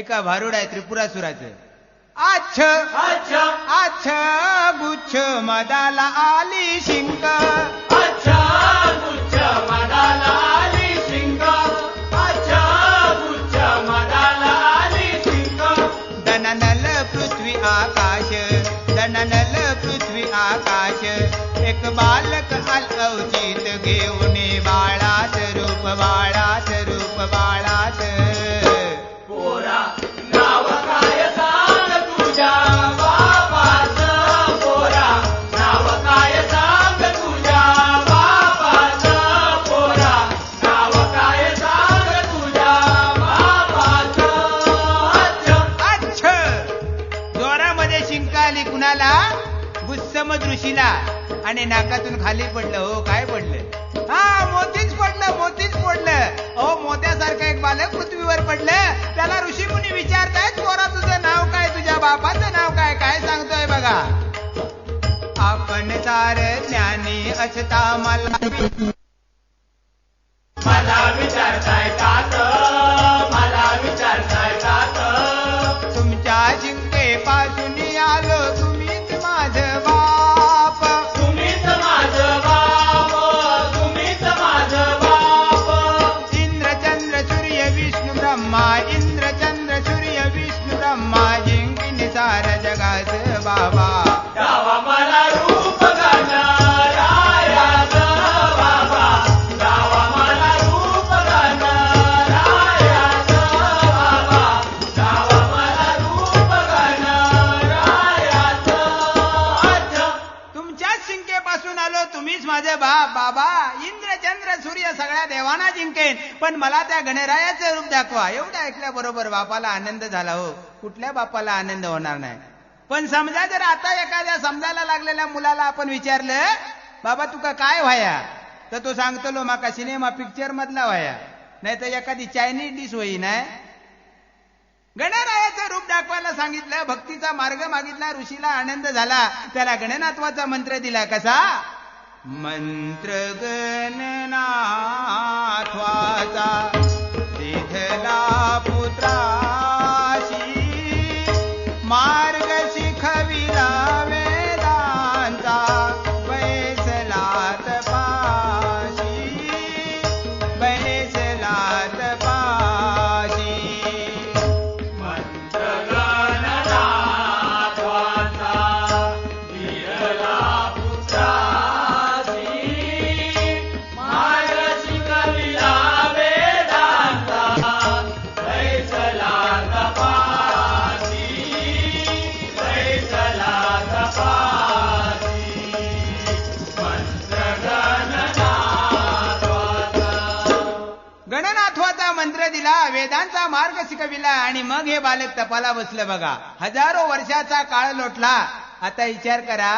ऐका भारुड आहे त्रिपुरासुराचं. आच्छ अच्छा आच्छ गुच्छ मदाला आली शिंक. आणि नाकातून खाली पडलं. हो काय पडलं हा मोतीच पडलं मोतीच पडलं. अहो मोत्यासारखं एक बालक पृथ्वीवर पडलं. त्याला ऋषी मुनी विचारतायत पोरा तुझं नाव काय? तुझ्या बापाचं नाव काय? काय सांगतोय बघा? आपण सार ज्ञानी असता मला. मला गणरायाचं रूप दाखवा. एवढं ऐकल्याबरोबर बापाला आनंद झाला हो. कुठल्या बापाला आनंद होणार नाही. पण समजा जर आता एखाद्या समजायला लागलेल्या मुलाला आपण विचारलं बाबा तुका काय व्हाया? तर तो सांगतलो माका सिनेमा पिक्चर मधला व्हाया. नाही तर एखादी चायनीज डिश होई नाही गणरायाचं रूप दाखवायला सांगितलं भक्तीचा मार्ग मागितला ऋषीला आनंद झाला. त्याला गणनात्वाचा मंत्र दिला कसा? मंत्र गणनाथवाचा. वेदांचा मार्ग शिकविला आणि मग हे बालक तपाला बसलं बघा. हजारो वर्षाचा काळ लोटला. आता विचार करा.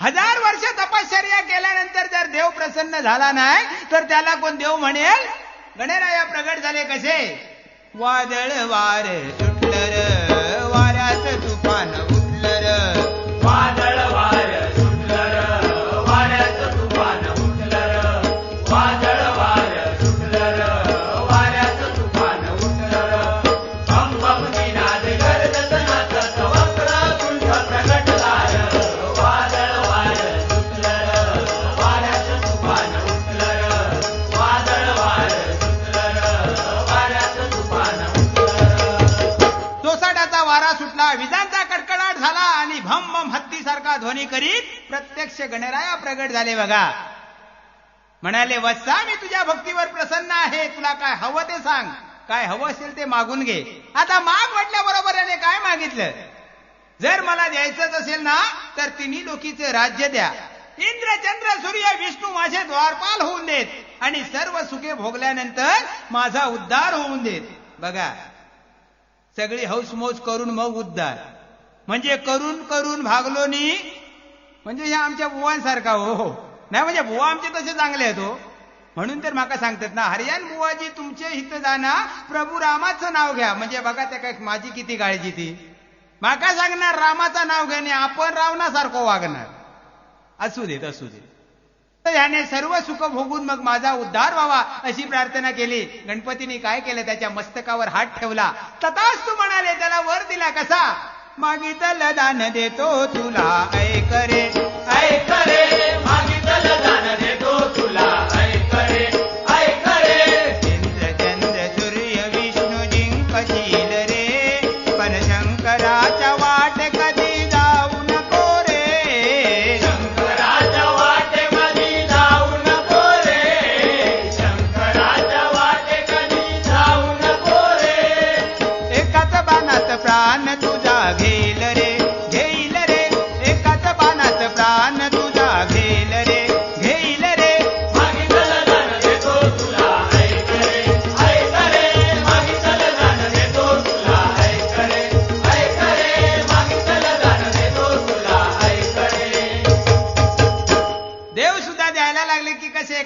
हजार वर्ष तपश्चर्या केल्यानंतर जर देव प्रसन्न झाला नाही तर त्याला कोण देव म्हणेल? गणेराया प्रगट झाले कसे? वादळ वार सुटलं वाऱ्यात तुफान गणराया प्रगट झाले बघा. म्हणाले वत्सा मी तुझ्या भक्तीवर प्रसन्न आहे. तुला काय हवं ते सांग. काय हवं असेल ते मागून घे. आता माग म्हटल्याबरोबर याने काय मागितलं? जर मला द्यायचंच असेल ना तर तिन्ही लोकीचे राज्य द्या. इंद्र चंद्र सूर्य विष्णू माझे द्वारपाल होऊन देत आणि सर्व सुखे भोगल्यानंतर माझा उद्धार होऊन देत. बघा. सगळी हौसमौज करून मग उद्धार. म्हणजे करून करून भागलो नी म्हणजे ह्या आमच्या बुवांसारखा हो हो. नाही म्हणजे बुवा आमचे तसे चांगले आहेत हो. म्हणून तर माका सांगतात ना हरियान बुवाजी तुमचे हित जाना प्रभू रामाचं नाव घ्या. म्हणजे बघा त्या काय माझी किती काळजी ती. माका सांगणार रामाचं नाव घेणे आपण रावणासारखं वागणार. असू देत असू देत. तर ह्याने सर्व सुख भोगून मग माझा उद्धार व्हावा अशी प्रार्थना केली. गणपतीने काय केलं त्याच्या मस्तकावर हात ठेवला. तथाच तू म्हणाले त्याला वर दिला कसा? मागितलं दान देतो तुला ऐक रे ऐक रे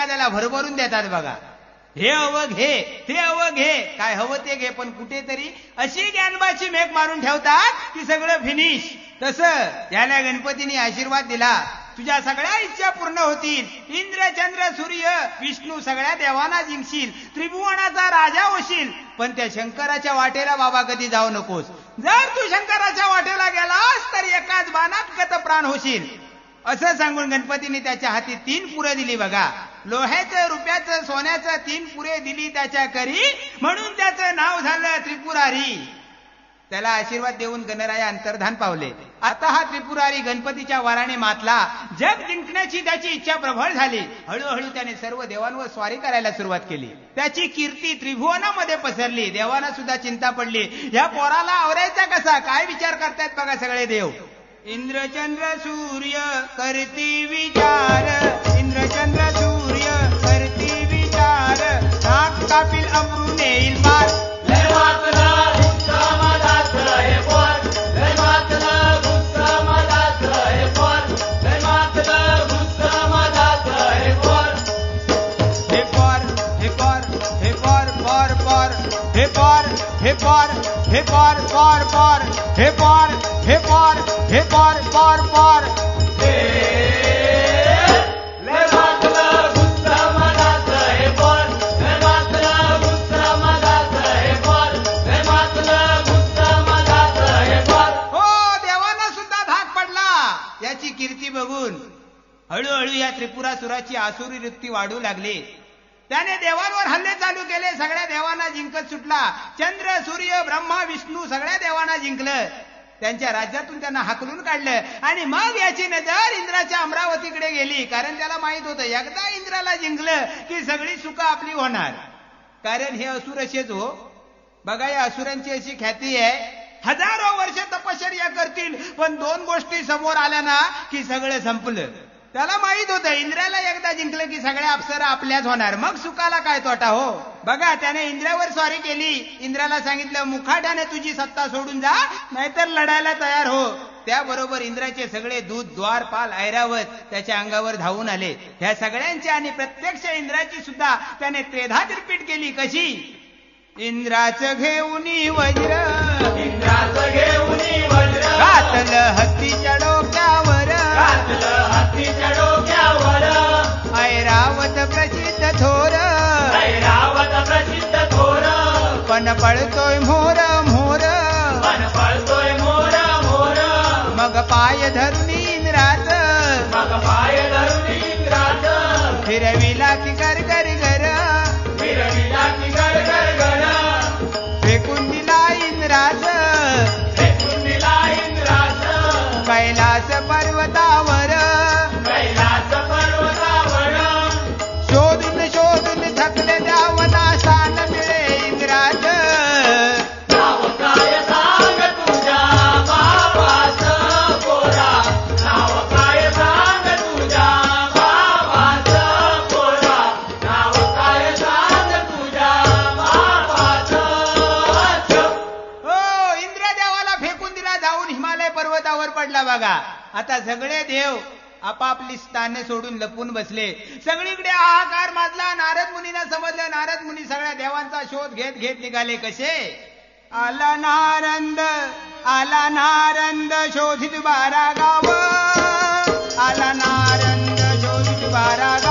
एखाद्याला भरभरून देतात बघा. हे हवं घे ते हवं घे काय हवं ते घे पण कुठेतरी अशी ज्ञानबाची मेघ मारून ठेवतात की सगळं फिनिश तसं याला गणपतीने आशीर्वाद दिला. तुझ्या सगळ्या इच्छा पूर्ण होतील. इंद्र चंद्र सूर्य विष्णू सगळ्या देवांना जिंकशील. त्रिभुवनाचा राजा होशील. पण त्या शंकराच्या वाटेला बाबा कधी जाऊ नकोस. जर तू शंकराच्या वाटेला गेलास तर एकाच बाणात गत प्राण होशील. असं सांगून गणपतीने त्याच्या हाती तीन पुरं दिली बघा. लोह्याचं रुपयाचं सोन्याचं तीन पुरे दिली त्याच्या करी. म्हणून त्याचं नाव झालं त्रिपुरारी. त्याला आशीर्वाद देऊन गणराया अंतर्धान पावले. आता हा त्रिपुरारी गणपतीच्या वाराने मातला. जग जिंकण्याची त्याची इच्छा प्रबळ झाली. हळूहळू त्याने सर्व देवांवर स्वारी करायला सुरुवात केली. त्याची कीर्ती त्रिभुवनामध्ये पसरली. देवांना सुद्धा चिंता पडली. या पोराला आवरायचा कसा? काय विचार करतायत बघा सगळे देव. इंद्रचंद्र सूर्य करती विचार. इंद्रचंद्र सूर्य कापिल अमरू नेईल पार. हे पोर हे पोर पोर हे पार. हे पार हे पार हे पार पार पार. हळूहळू या त्रिपुरासुराची आसुरी वृत्ती वाढू लागली. त्याने देवांवर हल्ले चालू केले सगळ्या देवांना जिंकत सुटला. चंद्र सूर्य ब्रह्मा विष्णू सगळ्या देवांना जिंकलं. त्यांच्या राज्यातून त्यांना हाकलून काढलं. आणि मग याची नजर इंद्राच्या अमरावतीकडे गेली कारण त्याला माहीत होतं एकदा इंद्राला जिंकलं की सगळी सुख आपली होणार. कारण हे असुर असेच हो. बघा या असुरांची अशी ख्याती आहे. हजारो वर्ष तपश्चर्या करतील पण दोन गोष्टी समोर आल्या ना की सगळं संपलं. त्याला माहीत होतं इंद्राला एकदा जिंकलं की सगळ्या अप्सरा आपल्याच होणार. मग सुखाला काय तोटा हो? बघा त्याने इंद्रावर स्वारी केली. इंद्राला सांगितलं मुखाट्याने तुझी सत्ता सोडून जा नाहीतर लढायला तयार हो. त्याबरोबर इंद्राचे सगळे दूध द्वारपाल ऐरावत त्याच्या अंगावर धावून आले. ह्या सगळ्यांची आणि प्रत्यक्ष इंद्राची सुद्धा त्याने त्रेधा रिपीट केली. कशी? इंद्राचं घेऊन वज्र. इंद्राचं घेऊन वज्र. घातलं हत्तीच्या डोक्यावर. घातलं ऐरावत प्रसिद्ध थोर. ऐरावत प्रसिद्ध थोर. पण पळतोय बघा. आता सगळे देव आपापली स्थाने सोडून लपून बसले. सगळीकडे हाहाकार माजला. नारद मुनीना समजलं. नारद मुनी सगळ्या देवांचा शोध घेत घेत निघाले. कसे? आला नारंद आला नारंद शोधित बारा गाव. आला नारंद शोधित बारा गाव.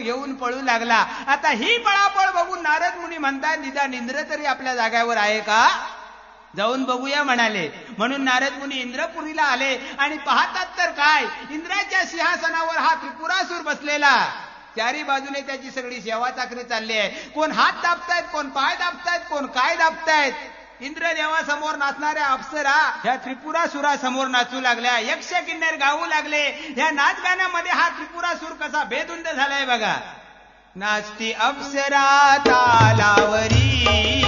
घेऊन पळू लागला. आता ही पळापळ बघून नारद मुनी म्हणतात निदान इंद्र तरी आपल्या जाग्यावर आहे का? जाऊन बघूया म्हणाले. म्हणून नारद मुनी इंद्रपुरीला आले आणि पाहतात तर काय? इंद्राच्या सिंहासनावर हा त्रिपुरासूर बसलेला. चारी बाजूने त्याची सगळी सेवा चाकरी चालली आहे. कोण हात दाबतायत कोण पाय दाबतायत कोण काय दाबतायत? इंद्रदेवासमोर नाचणाऱ्या अप्सरा ह्या त्रिपुरासुरा समोर नाचू लागल्या यक्ष किन्नर गाऊ लागले ह्या नाच गाण्यामध्ये हा त्रिपुरासूर कसा भेदुंद झालाय बघा. नाचती अप्सरा तालावरी.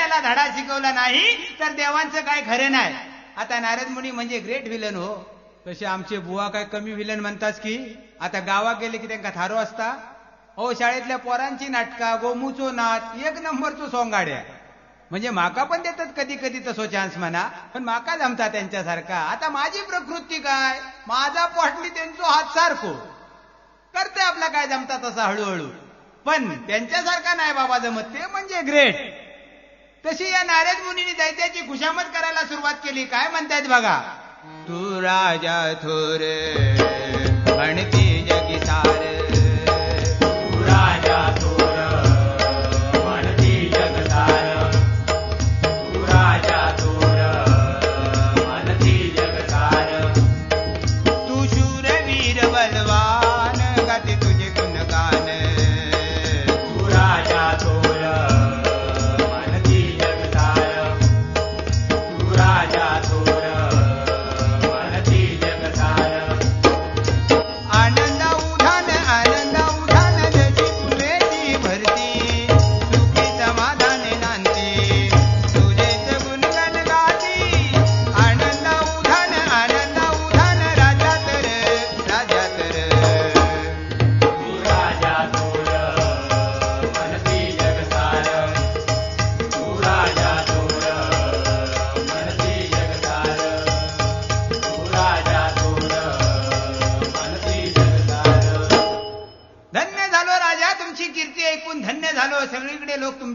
झालाय धडा शिकवला नाही तर देवांचं काय खरे नाही? आता नारद मुनी म्हणजे ग्रेट विलन हो. तसे आमचे बुवा काय कमी विलन म्हणतात की? आता गावा गेले की त्यांना थारो असता? हो शाळेतल्या पोरांची नाटका गोमूचो नाच एक नंबरचो सोंगाड्या. म्हणजे माका पण देतात कधी कधी तसो चान्स म्हणा पण माका जमता त्यांच्यासारखा. आता माझी प्रकृती काय? माझा पोटली त्यांचो हात सारखो. करते आपला काय जमता तसा हळूहळू. पण त्यांच्यासारखा नाही बाबा जमत ते म्हणजे ग्रेट तशी या नारद मुनीने दैत्याची खुशामत करायला सुरुवात केली. काय म्हणतायत बघा? तू राजा आणि म्हणती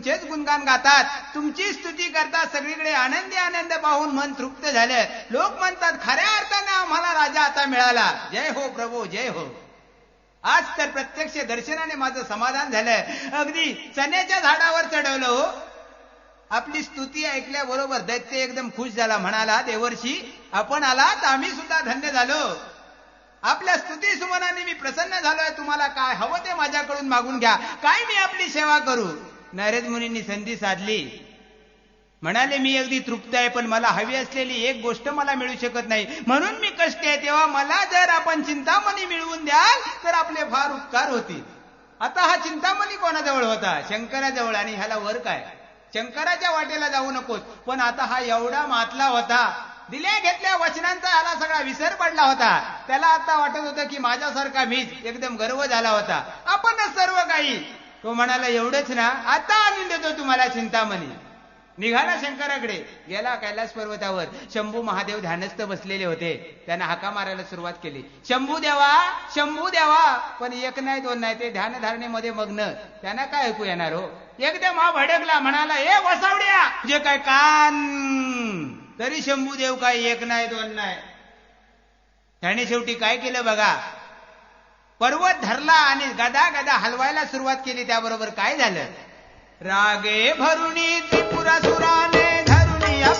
तुमचेच गुणगान गातात तुमची स्तुती करतात सगळीकडे आनंदी आनंद पाहून मन तृप्त झालं. लोक म्हणतात खऱ्या अर्थाने आम्हाला राजा आता मिळाला. जय हो प्रभू जय हो. आज तर प्रत्यक्ष दर्शनाने माझं समाधान झालंय अगदी चण्याच्या झाडावर चढवलं हो. आपली स्तुती ऐकल्याबरोबर दैत्य एकदम खुश झाला म्हणाला देवर्षी आपण आलात आम्ही सुद्धा धन्य झालो. आपल्या स्तुती सुमनाने मी प्रसन्न झालोय तुम्हाला काय हवं ते माझ्याकडून मागून घ्या. काय मी आपली सेवा करू? नारद मुनींनी संधी साधली. म्हणाले मी अगदी तृप्त आहे पण मला हवी असलेली एक गोष्ट मला मिळू शकत नाही. म्हणून मी कष्ट आहे तेव्हा मला जर आपण चिंतामणी मिळवून द्याल तर आपले फार उपकार होतील. आता हा चिंतामणी कोणाजवळ होता? शंकराजवळ. आणि ह्याला वर काय? शंकराच्या वाटेला जाऊ नकोस. पण आता हा एवढा मातला होता. दिल्या घेतल्या वचनांचा ह्याला सगळा विसर पडला होता. त्याला आता वाटत होतं की माझ्यासारखा मीच एकदम गर्व झाला होता. आपणच सर्व काही. तो म्हणाला एवढंच ना आता आणून देतो तुम्हाला चिंतामणी. निघाला शंकराकडे. गेला कैलास पर्वतावर. शंभू महादेव ध्यानस्थ बसलेले होते. त्यांना हाका मारायला सुरुवात केली. शंभू देवा शंभू देवा. पण एक नाही दोन नाही ते ध्यानधारणेमध्ये मग्न. त्यांना काय ऐकू येणार हो? एकदम हा भडकला म्हणाला ए वसावड्या जे काय कान तरी शंभू देव काय एक नाही दोन नाही. त्याने शेवटी काय केलं बघा? पर्वत धरला आणि गदा गदा हलवायला सुरुवात केली त्याबरोबर काय झालं? रागे भरुणी त्रिपुरासुराने धरुणी या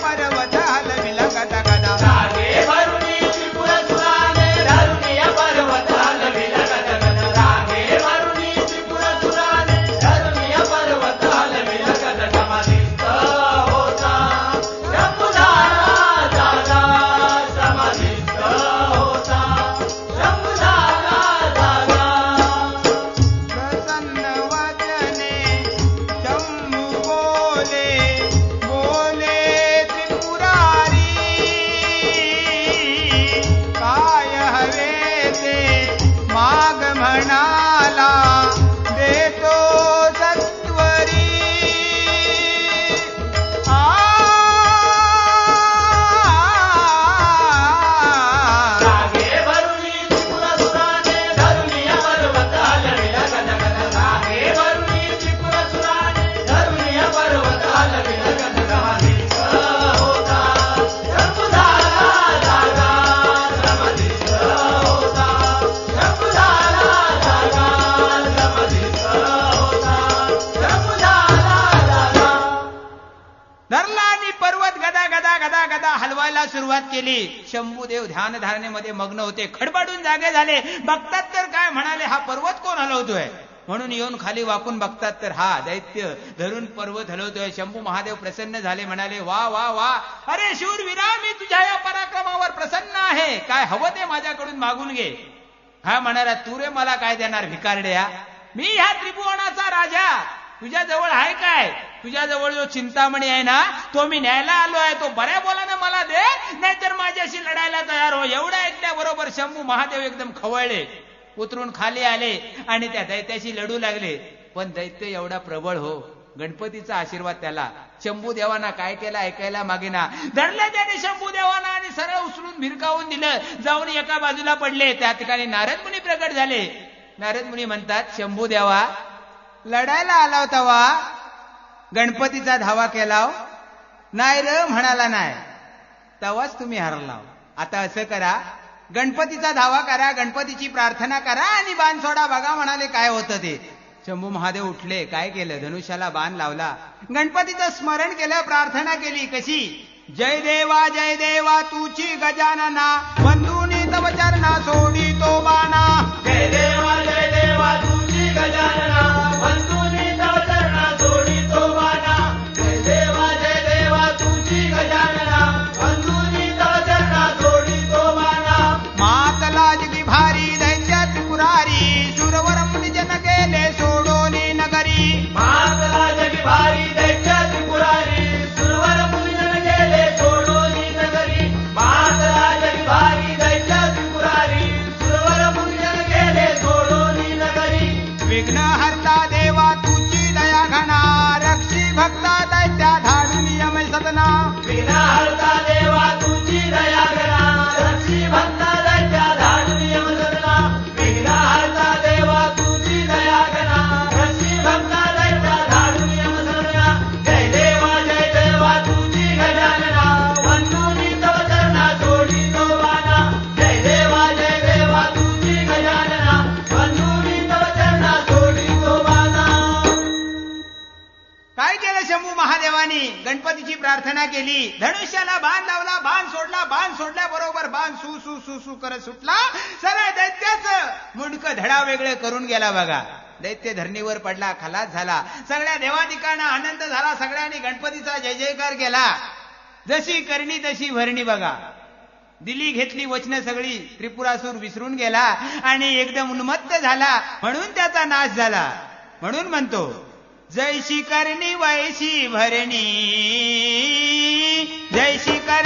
सुरुवात केली. शंभूदेव ध्यान धारणेमध्ये मग्न होते. खडबडून जागे झाले. बघतात तर काय म्हणाले हा पर्वत कोण हलवतोय? म्हणून येऊन खाली वाकून बघतात तर हा दैत्य धरून पर्वत हलवतोय. शंभू महादेव प्रसन्न झाले. म्हणाले वा वा वा. अरे शूरवीरा मी तुझ्या या पराक्रमावर प्रसन्न आहे. काय हवं ते माझ्याकडून मागून घे. हा म्हणाला तू रे मला काय देणार भिकारड्या? मी ह्या त्रिभुवनाचा राजा. तुझ्या जवळ आहे काय? तुझ्या जवळ जो चिंतामणी आहे ना तो मी न्यायला आलो आहे. तो बऱ्या बोलानं मला दे नाहीतर माझ्याशी लढायला तयार हो. एवढ्या ऐकल्याबरोबर शंभू महादेव एकदम खवळले उतरून खाली आले आणि त्या दैत्याशी लढू लागले. पण दैत्य एवढा प्रबळ हो. गणपतीचा आशीर्वाद त्याला. शंभू देवाना काय केला ऐकायला मागेना. धरलं त्याने शंभू देवाना आणि सरळ उचलून भिरकावून दिलं. जाऊन एका बाजूला पडले. त्या ठिकाणी नारद मुनी प्रकट झाले. नारद मुनी म्हणतात शंभू देवा लढायला आला होता वा. गणपतीचा धावा केला हो. नाही र म्हणाला नाही. तवाच तुम्ही हरला हो. आता असं करा गणपतीचा धावा करा गणपतीची प्रार्थना करा आणि बाण सोडा. बघा म्हणाले काय होतं ते. शंभू महादेव उठले काय केलं? धनुष्याला बाण लावला. गणपतीचं स्मरण केलं प्रार्थना केली. कशी? जय देवा जय देवा तुची गजानना. केली धनुष्याला बाण लावला बाण सोडला बाण सोडल्याबरोबर बाण सु सु सु सु करत सुटला. सरळ दैत्याचं मुंडक धडा वेगळं करून गेला बघा. दैत्य धरणीवर पडला खलास झाला. सगळ्या देवादिकांना आनंद झाला. सगळ्यांनी गणपतीचा जय जयकार केला. जशी करणी तशी भरणी बघा. दिली घेतली वचनं सगळी. त्रिपुरासूर विसरून गेला आणि एकदम उन्मत्त झाला. म्हणून त्याचा नाश झाला. म्हणून म्हणतो जैशी करणी वैशी भरणी. जैशी करणी वैशी